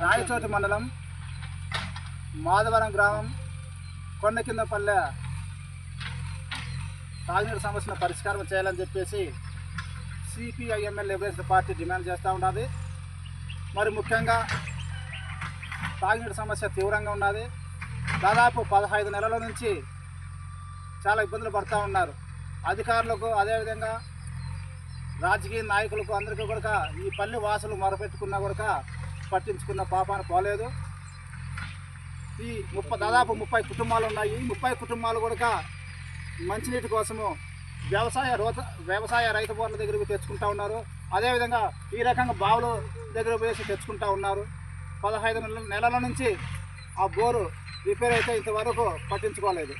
రాయచోటి మండలం మాధవరం గ్రామం కొండ కింద పల్లె తాగునీరు సమస్యను పరిష్కారం చేయాలని చెప్పేసి సిపిఐఎంఎల్ లిబరేషన్ పార్టీ డిమాండ్ చేస్తూ ఉన్నది మరి ముఖ్యంగా తాగునీటి సమస్య తీవ్రంగా ఉన్నది దాదాపు పదహైదు నెలల నుంచి చాలా ఇబ్బందులు పడుతూ ఉన్నారు. అధికారులకు అదేవిధంగా రాజకీయ నాయకులకు అందరికీ కూడా ఈ పల్లె వాసులు మొరపెట్టుకున్నా కూడా పట్టించుకున్న పాపాన పోలేదు. ఈ ముప్పై దాదాపు ముప్పై కుటుంబాలు ఉన్నాయి. ఈ ముప్పై కుటుంబాలు కూడా మంచినీటి కోసము వ్యవసాయ రోత వ్యవసాయ రైతు బోర్ల దగ్గరికి తెచ్చుకుంటా ఉన్నారు. అదేవిధంగా ఈ రకంగా బావుల దగ్గర వేసి తెచ్చుకుంటా ఉన్నారు. పదహైదు నెలల నెలల నుంచి ఆ బోరు రిపేర్ అయితే ఇంతవరకు పట్టించుకోలేదు.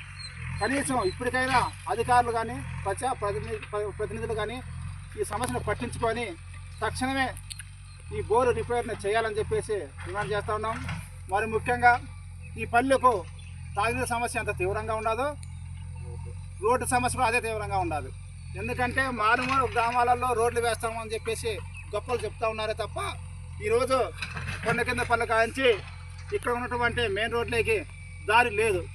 కనీసం ఇప్పటికైనా అధికారులు కానీ ప్రజా ప్రతినిధి ప్రతినిధులు కానీ ఈ సమస్యను పట్టించుకొని తక్షణమే ఈ బోరు రిపేర్ని చేయాలని చెప్పేసి డిమాండ్ చేస్తూ ఉన్నాం. మరి ముఖ్యంగా ఈ పల్లెకు తాగునీరు సమస్య ఎంత తీవ్రంగా ఉండదు. రోడ్డు సమస్య అదే తీవ్రంగా ఉండదు. ఎందుకంటే మారుమూల గ్రామాలలో రోడ్లు వేస్తామని చెప్పేసి గొప్పలు చెప్తా ఉన్నారే తప్ప ఈరోజు కొండ కింద పళ్ళు కాంచి ఇక్కడ ఉన్నటువంటి మెయిన్ రోడ్లకి దారి లేదు.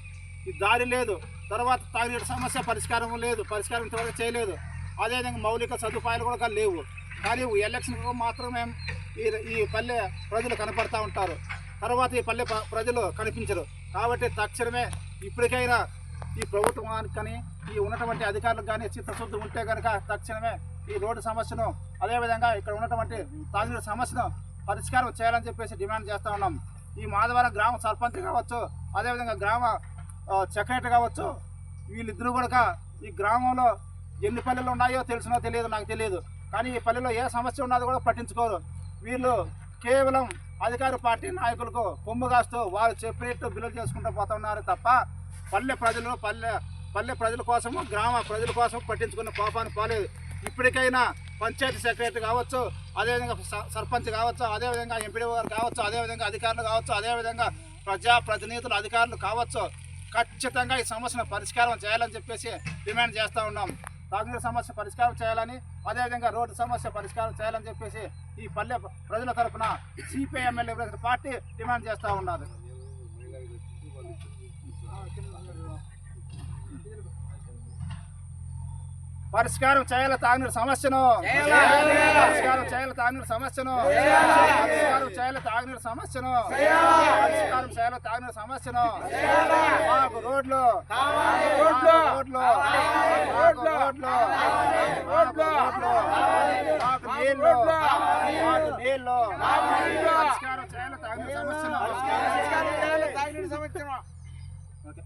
ఈ దారి లేదు. తర్వాత తాగునీటి సమస్య పరిష్కారం లేదు. పరిష్కారం ఇంతవరకు చేయలేదు. అదేవిధంగా మౌలిక సదుపాయాలు కూడా లేవు. కానీ ఎలక్షన్కు మాత్రమే ఈ ఈ పల్లె ప్రజలు కనపడతా ఉంటారు. తర్వాత ఈ పల్లె ప్రజలు కనిపించరు. కాబట్టి తక్షణమే ఇప్పటికైనా ఈ ప్రభుత్వానికి కానీ ఈ ఉన్నటువంటి అధికారులకు కానీ చిత్తశుద్ధి ఉంటే కనుక తక్షణమే ఈ రోడ్డు సమస్యను అదేవిధంగా ఇక్కడ ఉన్నటువంటి తాగునీరు సమస్యను పరిష్కారం చేయాలని చెప్పేసి డిమాండ్ చేస్తూ ఉన్నాం. ఈ మాధవరం గ్రామ సర్పంచ్ కావచ్చు అదేవిధంగా గ్రామ సెక్రటరీ కావచ్చు వీళ్ళిద్దరూ కూడా ఈ గ్రామంలో ఎన్ని పల్లెలు ఉన్నాయో తెలిసినో తెలియదు నాకు తెలియదు. కానీ ఈ పల్లెలో ఏ సమస్య ఉన్నదో కూడా పట్టించుకోరు. వీళ్ళు కేవలం అధికార పార్టీ నాయకులకు కొమ్ము కాస్తూ వారు చెప్పేట్టు బిల్లులు చేసుకుంటూ పోతున్నారు తప్ప పల్లె ప్రజలు పల్లె పల్లె ప్రజల కోసము గ్రామ ప్రజల కోసం పట్టించుకున్న కోపాన్ని పోలేదు. ఇప్పటికైనా పంచాయతీ సెక్రటరీ కావచ్చు అదేవిధంగా స- సర్పంచ్ కావచ్చు అదేవిధంగా ఎంపీడీ గారు కావచ్చు అదేవిధంగా అధికారులు కావచ్చు అదేవిధంగా ప్రజా ప్రతినిధులు అధికారులు కావచ్చు. ఖచ్చితంగా ఈ సమస్యను పరిష్కారం చేయాలని చెప్పేసి డిమాండ్ చేస్తూ ఉన్నాం. తాగునీరు సమస్య పరిష్కారం చేయాలని అదేవిధంగా రోడ్డు సమస్య పరిష్కారం చేయాలని చెప్పేసి ఈ పల్లె ప్రజల తరఫున సిపిఐ ఎమ్మెల్యే పార్టీ డిమాండ్ చేస్తూ ఉన్నారు. పరిష్కారం చేయాలి తాగునీరు సమస్యను. పరిష్కారం చేయాలి తాగునీరు సమస్యను. పరిష్కారం చేయాలి తాగునీరు సమస్యను. పరిష్కారం చేయాలి తాగునీరు సమస్యను. మాకు రోడ్లు. రోడ్లు. రోడ్లు. మాకు రోడ్లు. మాకు నీళ్ళు. మాకు నీళ్ళు. పరిష్కారం చేయాలి తాగునీరు సమస్యను. తాగినీటి సమస్యను. ఓకే.